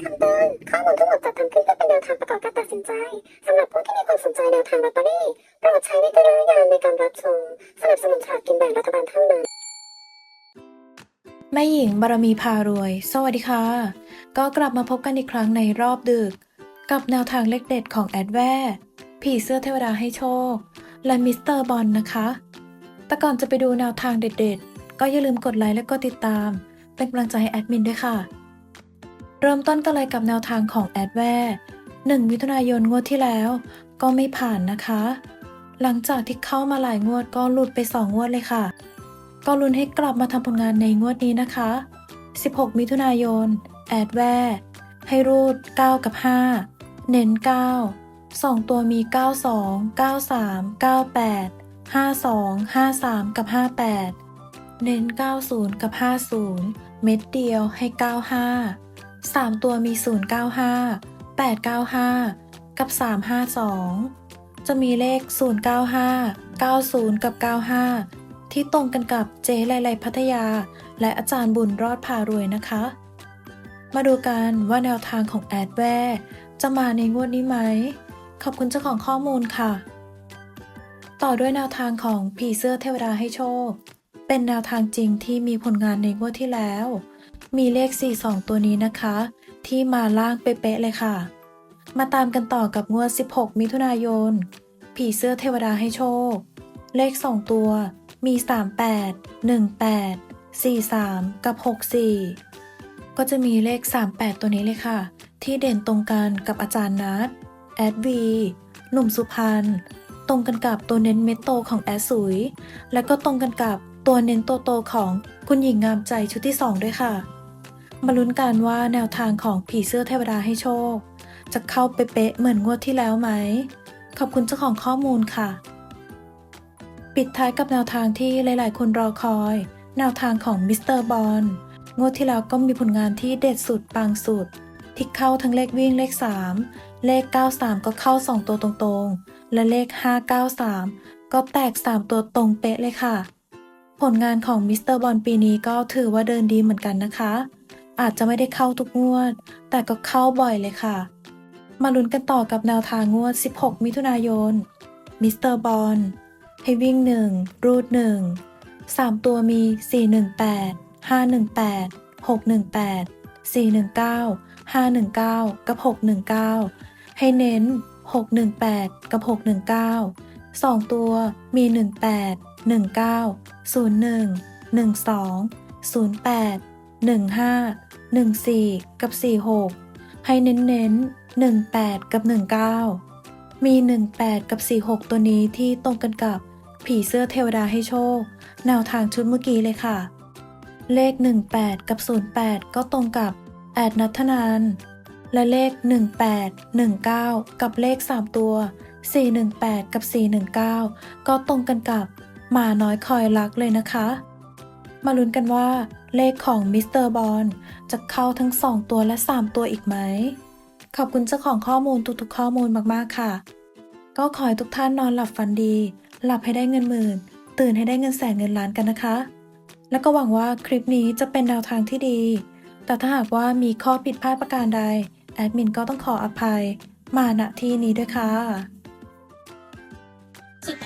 คำเตือนข้อมูลทั้งหมดจัดทำขึ้นเพื่อเป็นแนวทางประกอบการตัดสินใจสำหรับผู้ที่มีความสนใจแนวทางลอตเตอรี่โปรดใช้วิจารณญาณในการรับชมสนับสนุนฉลากกินแบ่งรัฐบาลเท่านั้นแม่หญิงบารมีพารวย สวัสดีค่ะ ก็กลับมาพบกันอีกครั้งในรอบดึก กับแนวทางเลขเด็ดของแอดแวร์ผีเสื้อเทวดาให้โชค และมิสเตอร์บอลนะคะ แต่ก่อนจะไปดูแนวทางเด็ดๆ ก็อย่าลืมกดไลค์และกดติดตาม เป็นกำลังใจให้แอดมินด้วยค่ะ เริ่มต้นกันเลยกับแนวทางของแอดแวร์1มิถุนายนงวดที่แล้ว ก็ไม่ผ่านนะคะ หลังจากที่เข้ามาหลายงวดก็หลุดไปสองงวดเลยค่ะ ก็ลุ้นให้กลับมาทำผลงานในงวดนี้นะคะ 16 มิถุนายน แอดแวร์ให้รูด 9 กับ 5 เน้น 9 2 ตัวมี 92 93 98 52 53 กับ 58 เน้น 90 กับ 50 เม็ดเดียวให้ 95 3 ตัวมี 095 895 กับ 352 จะมีเลข 095 90 กับ 95 ที่ตรงกันกับเจ๊ไลไลพัทยา และอาจารย์บุญรอดพารวยนะคะ มาดูกันว่าแนวทางของแอดแวร์จะมาในงวดนี้ไหม ขอบคุณเจ้าของข้อมูลค่ะ ต่อด้วยแนวทางของผีเสื้อเทวดาให้โชค เป็นแนวทางจริงที่มีผลงานในงวดที่แล้ว มีเลข 42 ตัวนี้นะคะ ที่มาล่างเป๊ะๆเลยค่ะ มาตามกันต่อกับงวด 16 มิถุนายน ผีเสื้อเทวดาให้โชค เลข 2 ตัว มี 38 18 43 กับ 64 ก็จะมีเลข 38 ตัวนี้เลยค่ะ ที่เด่นตรงกันกับอาจารย์นัทแอดวีหนุ่มสุพรรณตรงกันกับตัวเน้นเม็ดโตของแอดสุย และก็ตรงกันกับ ตัวเน้นโตโตๆของคุณหญิงงามใจชุดที่ 2 ด้วยค่ะมาลุ้นกันว่าแนวทางของผีเสื้อเทวดาให้โชค จะเข้าเป๊ะเหมือนงวดที่แล้วไหม ขอบคุณเจ้าของข้อมูลค่ะ ปิดท้ายกับแนวทางที่หลาย ๆ คนรอคอย แนวทางของมิสเตอร์บอลงวดที่แล้วก็มีผลงานที่เด็ดสุดปังสุด ที่เข้าทั้งเลขวิ่งเลข 3 เลข 93 ก็เข้า 2 ตัวตรง ๆ และเลข 593 ก็แตก 3 ตัวตรงเป๊ะเลยค่ะ ผลงานของมิสเตอร์บอลปีนี้ก็ถือว่าเดินดีเหมือนกันนะคะ อาจจะไม่ได้เข้าทุกงวด แต่ก็เข้าบ่อยเลยค่ะ มาลุ้นกันต่อกับแนวทางงวด 16 มิถุนายน มิสเตอร์บอลให้วิ่ง 1 รูด 1 3 ตัวมี 418 518 618 419 519 กับ 619 ให้เน้น 618 กับ 619 2 ตัวมี 18 19 01 12 08 15 14 กับ 46 ให้เน้นเน้น18 กับ 19 มี 18 กับ 46 ตัวนี้ที่ตรงกันกับผีเสื้อเทวดาให้โชค แนวทางชุดเมื่อกี้เลยค่ะ เลข 18 กับ 08 ก็ตรงกับแอดนัทนานและเลข 18 19 กับเลข 3 ตัว 418 กับ 419 ก็ตรงกันกับ หมาน้อยคอยรักเลยนะคะ มาลุ้นกันว่า เลขของมิสเตอร์บอลจะเข้าทั้ง 2 ตัวและ 3 ตัวอีกไหม ขอบคุณเจ้าของข้อมูลทุกๆข้อมูลมากๆค่ะ ก็ขอให้ทุกท่านนอนหลับฝันดี หลับให้ได้เงินหมื่น ตื่นให้ได้เงินแสนเงินล้านกันนะคะ แล้วก็หวังว่าคลิปนี้จะเป็นแนวทางที่ดี แต่ถ้าหากว่ามีข้อผิดพลาดประการใดแอดมินก็ต้องขออภัย มาณที่นี้ด้วยค่ะ